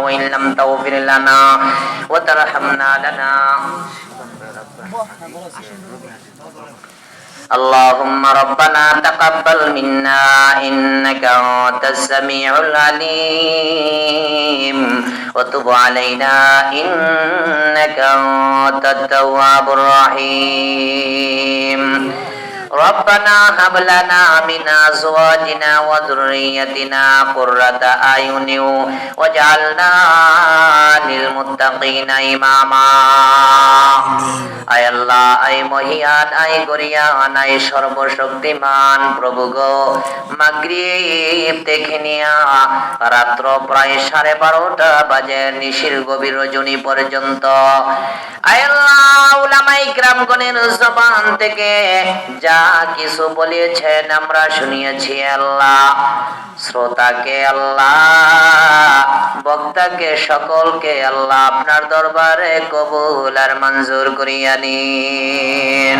وإن لم تغفر لنا وترحمنا لنا اللهم ربنا تقبل منا إنك أنت السميع العليم وتب علينا إنك أنت التواب الرحيم ربنا هب لنا من أزواجنا وذريتنا قرة أعين واجعلنا للمتقين إماما আয় আল্লাহ আয় মহিয়ান আয় গরিয়ান আয় সর্বশক্তিমান প্রভু গো মাগরিব দেখে নিয়া রাত্র প্রায় সাড়ে বারোটা বাজে নিশির গভীর রজনী পর্যন্ত আয় আল্লাহ উলামাই গ্রামগণের জবান থেকে যা কিছু বলেছেন, আমরা শুনিয়েছি আল্লাহ। শ্রোতাকে আল্লাহ, বক্তাকে সকলকে আল্লাহ আপনার দরবারে কবুল আর মঞ্জুর করিয়া নিন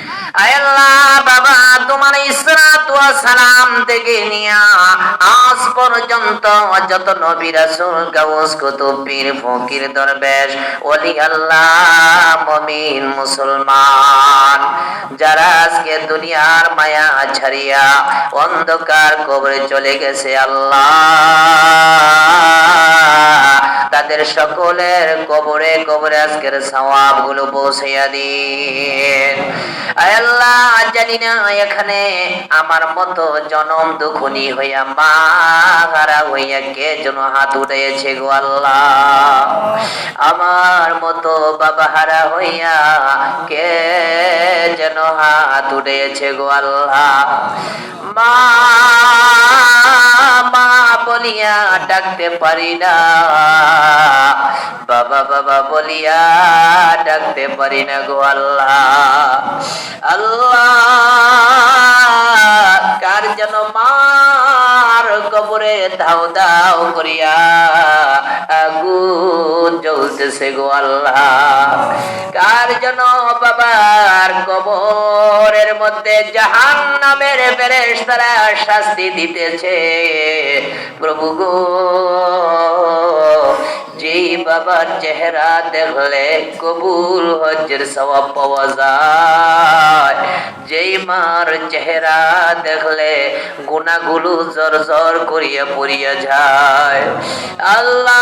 আল্লাহ বাবা, তোমার ইসরাত সালাম থেকে নিয়া আজ পর্যন্ত যত নবী রাসূল, গাউস কুতুব, পীর, ফকির, দরবেশ, ওলি আল্লাহ, মুমিন, মুসলমান, যারা আজকে দুনিয়ার মায়া ছাড়িয়া অন্ধকার কবরে চলে গেছে আল্লাহ। তাদের সকলের কবরে কবরে আজকের সওয়াবগুলো পৌঁছাইয়া দিন। আল্লাহ, জানি না এখানে আমার মতো জনম দুখনি হইয়া মা হইয়া কে যেন হাত উঠেছে গো আল্লাহ। আমার মতো বাবা হারা হইয়া কে যেন হাত উঠেছে গো আল্লাহ। মা মা বলিয়া ডাকতে পারি না। বাবা বাবা বলিয়া ডাকতে পারি না গো আল্লাহ। আল্লাহ কার যেন মার কবরে দাও দাও করিয়া আগুন জ্বলতেছে গো আল্লাহ। কার যেন বাবার কবরের মধ্যে জাহান নামের ফেরেশতারা শাস্তি দিতেছে, প্রভু গো। বাবার চেহারা দেখলে কবুল হজ্জের সওয়াব পাওয়া যায়। যেই মার চেহারা দেখলে গুনাগুলো জর জর করিয়া পড়িয়া যায়। আল্লাহ,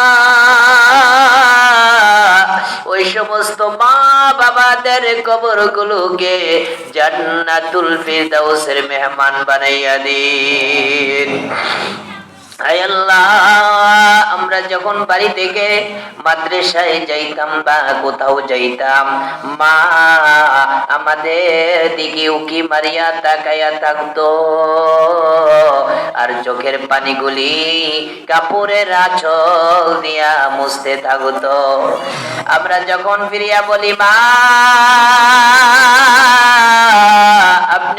ওই সমস্ত মা বাবাদের কবর গুলোকে জান্নাতুল ফিরদাউসের মেহমান বানাইয়া দিন। আমরা যখন বাড়ি থেকে মাদ্রাসায় যাইতাম বা কোথাও যাইতাম, মা আমাদের দিকে উকি মারিয়া তাকাইয়া থাকতো। আর চোখের পানিগুলি কাপড়ের আঁচল দিয়া মুছতে থাকতো। আমরা যখন ফিরিয়া বলি, মা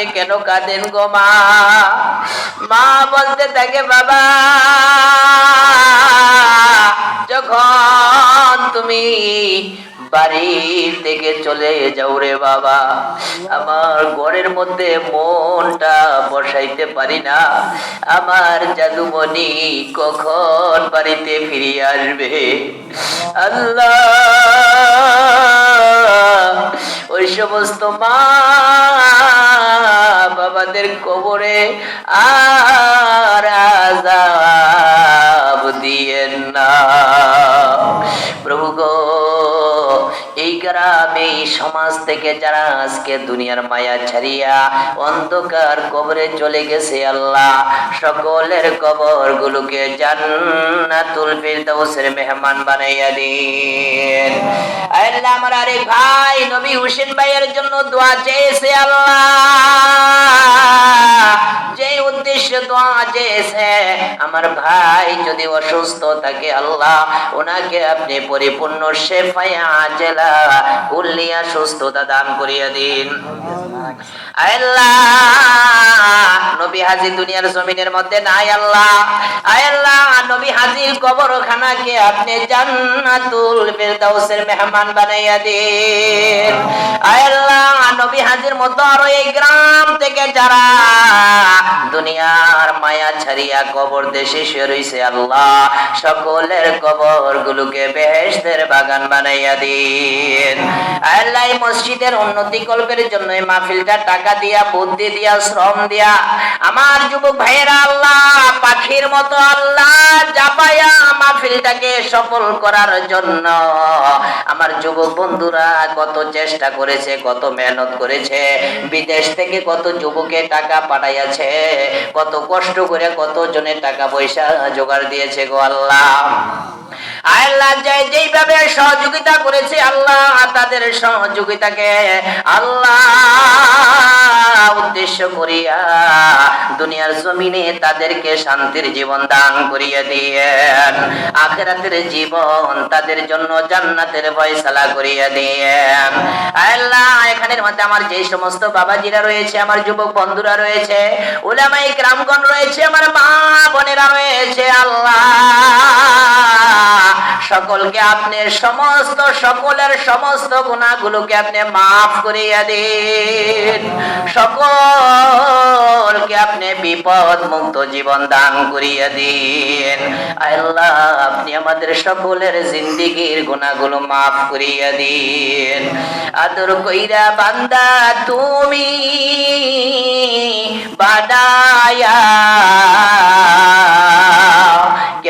আপনি কেন কাঁদেন গো মা? মা বলতে থাকে, বাবা, যখন তুমি বাড়ি থেকে চলে যাও রে বাবা, আমার ঘরের মধ্যে মনটা বসাইতে পারি না। আমার জাদুমণি কখন বাড়িতে ফিরিয়ে আসবে? আল্লাহ, ওই সমস্ত মা বাবাদের কবরে আর আজাব থেকে যারা আজকে দুনিয়ার মায়া ছাড়িয়া অন্ধকার কবরে চলে গেছে আল্লাহ, সকলের কবর গুলোকে জান্নাতুল ফিরদাউসের মেহমান বানাইয়া দিন। আল্লাহ, আমার আরেক ভাই নবী হুসেন ভাইয়ের জন্য দোয়া চেয়েছে আল্লাহ। যে উদ্দেশ্যে দোয়া চেয়েছে, আমার ভাই যদি অসুস্থ থাকে আল্লাহ, ওনাকে আপনি পরিপূর্ণ শেফায়া জেলা কুল্লিয়া সুস্থতা দান করিয়া দিন। নবী হাজির দুনিয়ার জমিনের মধ্যে নাই আল্লাহ। আল্লাহ, নবী হাজির কবরখানাকে আপনি জান্নাতুল ফেরদাউসের মেহমান বানাইয়া দিন। আল্লাহ, নবী হাজির মতো আরও এই গ্রাম থেকে যারা দুনিয়ার মায়া ছাড়িয়া কবর দেশে শুয়ে রইছে আল্লাহ, সকলের কবর গুলোকে বেহেশতের বাগান বানাইয়া দিন। আল্লাহ মসজিদের উন্নতি কল্পের জন্য এই মাহফিলটা টাকা দিয়া, বুদ্ধি দিয়া, শ্রম দিয়া। আমার যুবক ভাইয়েরা, আল্লাহ, পাখির মতো আল্লাহ, জাপায়া মাহফিলটাকে সফল করার জন্য। আমার যুবক বন্ধুরা, কত চেষ্টা করেছে, কত মেহনত করেছে, বিদেশ থেকে কত যুবকে টাকা পাঠাইয়াছে, কত কষ্ট করে কত জনের টাকা পয়সা জোগাড় দিয়েছে গো আল্লাহ। যেইভাবে সহযোগিতা করেছে আল্লাহ, তাদের সহযোগিতাকে আল্লাহ উদ্দেশ্য করিয়া দুনিয়ার জমিনে তাদেরকে শান্তির জীবন দান করিয়া দিয়েন। আখেরাতের জীবন তাদের জন্য জান্নাতের ফয়সালা করিয়া দিয়েন আল্লাহ, এখানের মধ্যে আমার যে সমস্ত বাবাজিরা রয়েছে, আমার যুবক বন্ধুরা রয়েছে উলামাই গ্রামগণ রয়েছে, আমার মা বোনেরা রয়েছে, আল্লাহ। সকলকে আপনি সমস্ত সকলের সমস্ত গুণাগুলোকে আপনি মাফ করিয়া দিন। সকলকে আপনি বিপদ মুক্ত জীবন দান করিয়া দিন। আল্লাহ, আপনি আমাদের সকলের জিন্দিগির গুণাগুলো মাফ করিয়া দিন। আদর কইরা বান্দা, তুমি বানায়া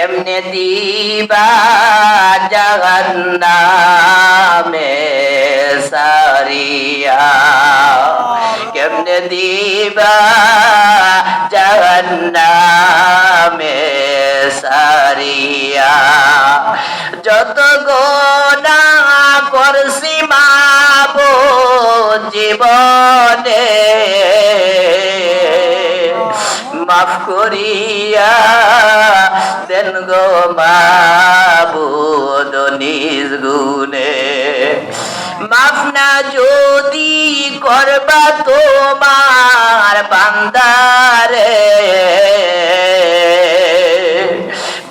কেমনে দিবা জাহান্নামে সারিয়া। কেমনে দিবা জাহান্নামে সারিয়া। যত গোনা করছি মাবো জীবনে মাফ করিয়া দেন গো মাবুদ নিজ গুনে মাফ না যদি করবা তোমার বান্দারে।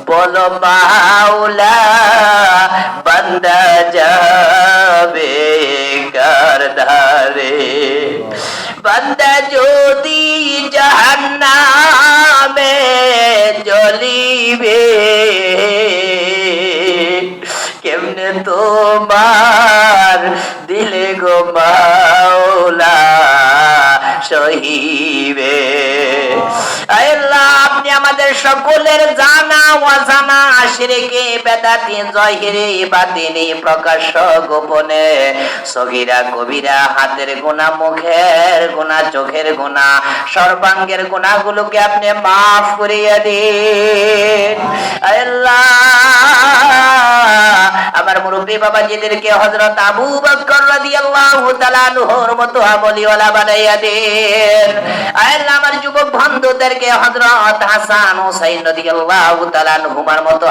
বলো মাওলা, বান্দা যাবে কার ধারে? বান্দা যদি জাহান্নামে সহিবে আল্লাহ আপনি আমাদের সকলের জানা অজানা শিরকে বেদাতি জহিরে বাতিনি প্রকাশ্য গোপনে। সগিরা কবিরা হাতের গোনা মুখের গোনা চোখের গোনা সর্বাঙ্গের গোনাগুলোকে আপনি মাফ করিয়া দিন। আমার মুরব্বী বাবাজিদেরকে হযরত আবু বকর রাদিয়াল্লাহু তাআলা আনহুর মতো আমলিওয়ালা বানাইয়া দেন। আল্লাহ, আমার যুবক বন্ধুদেরকে হযরত হাসান হুসাইন রাদিয়াল্লাহু মতো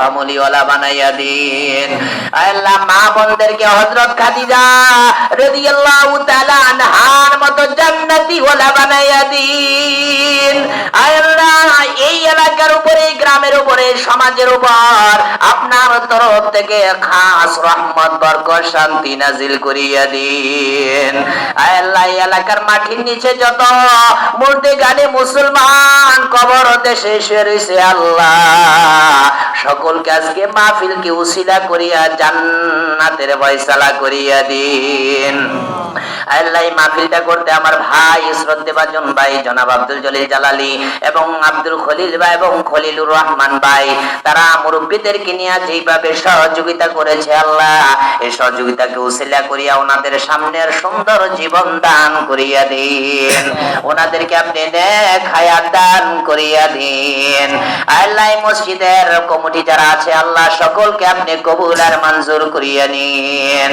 বানাইয়া দেন। আল্লাহ মা বোনদেরকে হযরত খাদিজা মতো জান্নাতি বানাইয়া দিন। এই এলাকার উপরে গ্রামের উপরে সমাজের উপর আপনার তরফ থেকে খাস রহমত, বরকত, শান্তি নাজিল করিয়া দিন। আল্লাহ এলাকার মাটির নিচে যত মূর্তি গানে মুসলমান কবর দেশে সেরেছে আল্লাহ। সকলকে আজকে মাহফিলকে উসিলা করিয়া জান্নাতের ফয়সালা করিয়া দিন। আল্লাহ করতে আমার ভাই ভাই জনাব আব্দুল জলিল জালালি এবং আব্দুল খলিল ভাই এবং খলিলুর রহমান ভাই, তারা মুরব্বীদেরকে নিয়ে যেইভাবে সহযোগিতা করেছে আল্লাহ, এই সহযোগিতাকে উসিলা করিয়া ওনাদের সামনের সুন্দর জীবন দান করিয়া দিন। ওনাদেরকে আপনি হায়াত দান করিয়া দিন। আল্লাহ এই মসজিদের কমিটি যারা আছে, আল্লাহ সকলকে আপনি কবুল আর মঞ্জুর করিয়া নিন।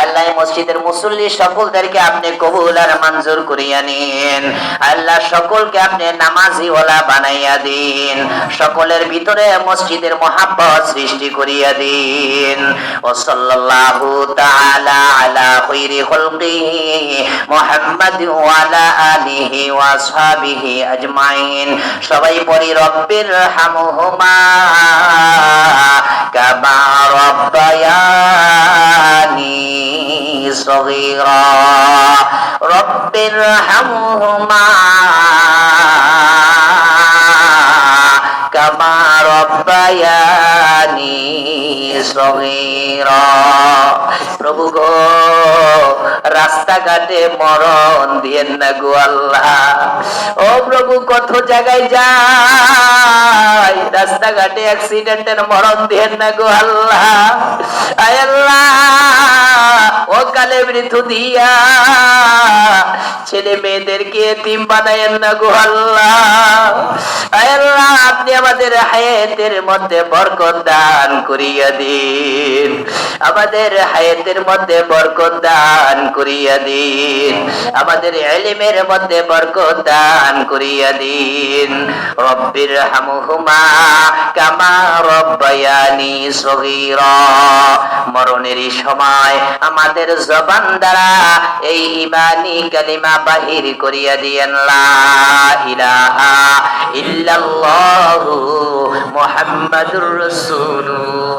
আল্লাহ মসজিদের মুসল্লি সকলদেরকে আপনি কবুল আর মঞ্জুর করিয়া নিন। আল্লাহ সকলকে আপনি নামাজি ওলা বানাইয়া দিন। সকলের ভিতরে মসজিদের মহাব্বত সৃষ্টি করিয়া দিন। ও সাল্লাল্লাহু তাআলা আলা খাইরি খালকিহি মুহাম্মাদ ওয়া আলা আলিহি ওয়া আসহাবিহি আজমাইন। সবাই পড়ি রব্বির হামহুমা কামা ربياني صغيرا رب ارحمهما কামা রব্বায়ানি সগীরা। প্রভু গো, রাস্তাঘাটে মরণ দিয়েন না গো আল্লাহ। ও প্রভু, কত জায়গায় যাই, রাস্তাঘাটে অ্যাক্সিডেন্টের মরণ দিয়েন না গো আল্লাহ। আল্লাহ, ও কালে মৃত্যু দিয়া ছেলে মেয়েদেরকে এতিম বানায়েন না গো আল্লাহ। আল্লাহ, আপনি আমাদের হায়াতের মধ্যে বরকত দান করিয়া দিন। আমাদের হায়াতের মধ্যে বরকত দান করিয়া দিন। আমাদের এলিমের মধ্যে বরকত দান করিয়া দিন। রব্বির হামহুমা কামা রব্বায়ানি সগীরা। মরণের সময় আমাদের জবান দ্বারা এই ইমানি কালিমা বাহির করিয়া দিয়েন ইলাহা ইল্লাল্লাহু মুহাম্মাদুর রাসূলুল্লাহ।